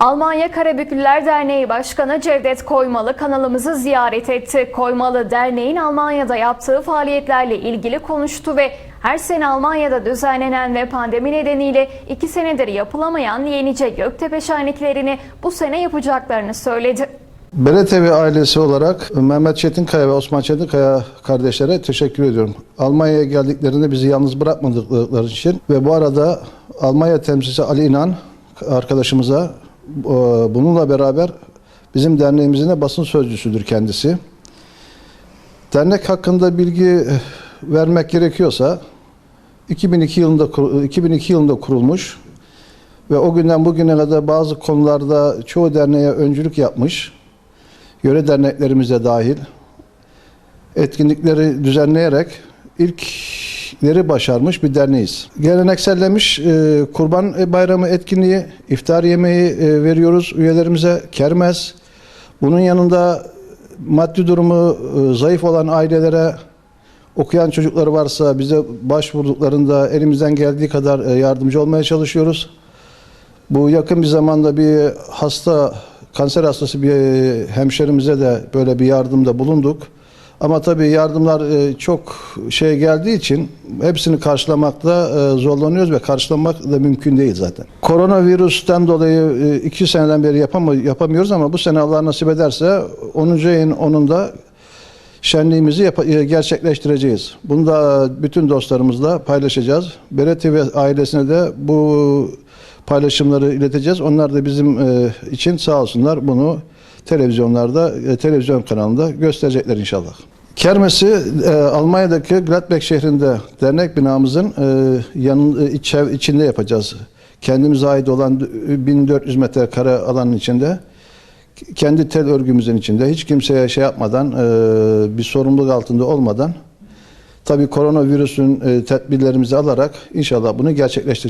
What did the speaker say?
Almanya Karabüklüler Derneği Başkanı Cevdet Koymalı kanalımızı ziyaret etti. Koymalı derneğin Almanya'da yaptığı faaliyetlerle ilgili konuştu ve her sene Almanya'da düzenlenen ve pandemi nedeniyle iki senedir yapılamayan Yenice Göktepe şenliklerini bu sene yapacaklarını söyledi. Beretevi ailesi olarak Mehmet Çetinkaya ve Osman Çetinkaya kardeşlere teşekkür ediyorum. Almanya'ya geldiklerinde bizi yalnız bırakmadıkları için ve bu arada Almanya temsilcisi Ali İnan arkadaşımıza bununla beraber bizim derneğimizin de basın sözcüsüdür kendisi. Dernek hakkında bilgi vermek gerekiyorsa 2002 yılında kur- 2002 yılında kurulmuş ve o günden bugüne kadar bazı konularda çoğu derneğe öncülük yapmış. Yöre derneklerimize dahil etkinlikleri düzenleyerek ilkleri başarmış bir derneğiz. Geleneksellemiş e, Kurban Bayramı etkinliği, iftar yemeği e, veriyoruz üyelerimize, kermes. Bunun yanında maddi durumu e, zayıf olan ailelere okuyan çocukları varsa bize başvurduklarında elimizden geldiği kadar e, yardımcı olmaya çalışıyoruz. Bu yakın bir zamanda bir hasta, kanser hastası bir hemşerimize de böyle bir yardımda bulunduk. Ama tabii yardımlar e, çok şey geldiği için hepsini karşılamakta e, zorlanıyoruz ve karşılamak da mümkün değil zaten. Koronavirüsten dolayı e, iki seneden beri yapamı- yapamıyoruz ama bu sene Allah nasip ederse 10. ayın 10'unda şenliğimizi gerçekleştireceğiz. Bunu da bütün dostlarımızla paylaşacağız. Beret TV ailesine de bu paylaşımları ileteceğiz. Onlar da bizim için sağ olsunlar bunu televizyonlarda, e, televizyon kanalında gösterecekler inşallah. Kermesi e, Almanya'daki Gladbeck şehrinde dernek binamızın e, yanın, e, iç, içinde yapacağız. Kendimize ait olan 1400 metrekare alanın içinde kendi tel örgümüzün içinde hiç kimseye şey yapmadan bir sorumluluk altında olmadan tabii koronavirüsün tedbirlerimizi alarak inşallah bunu gerçekleştireceğiz.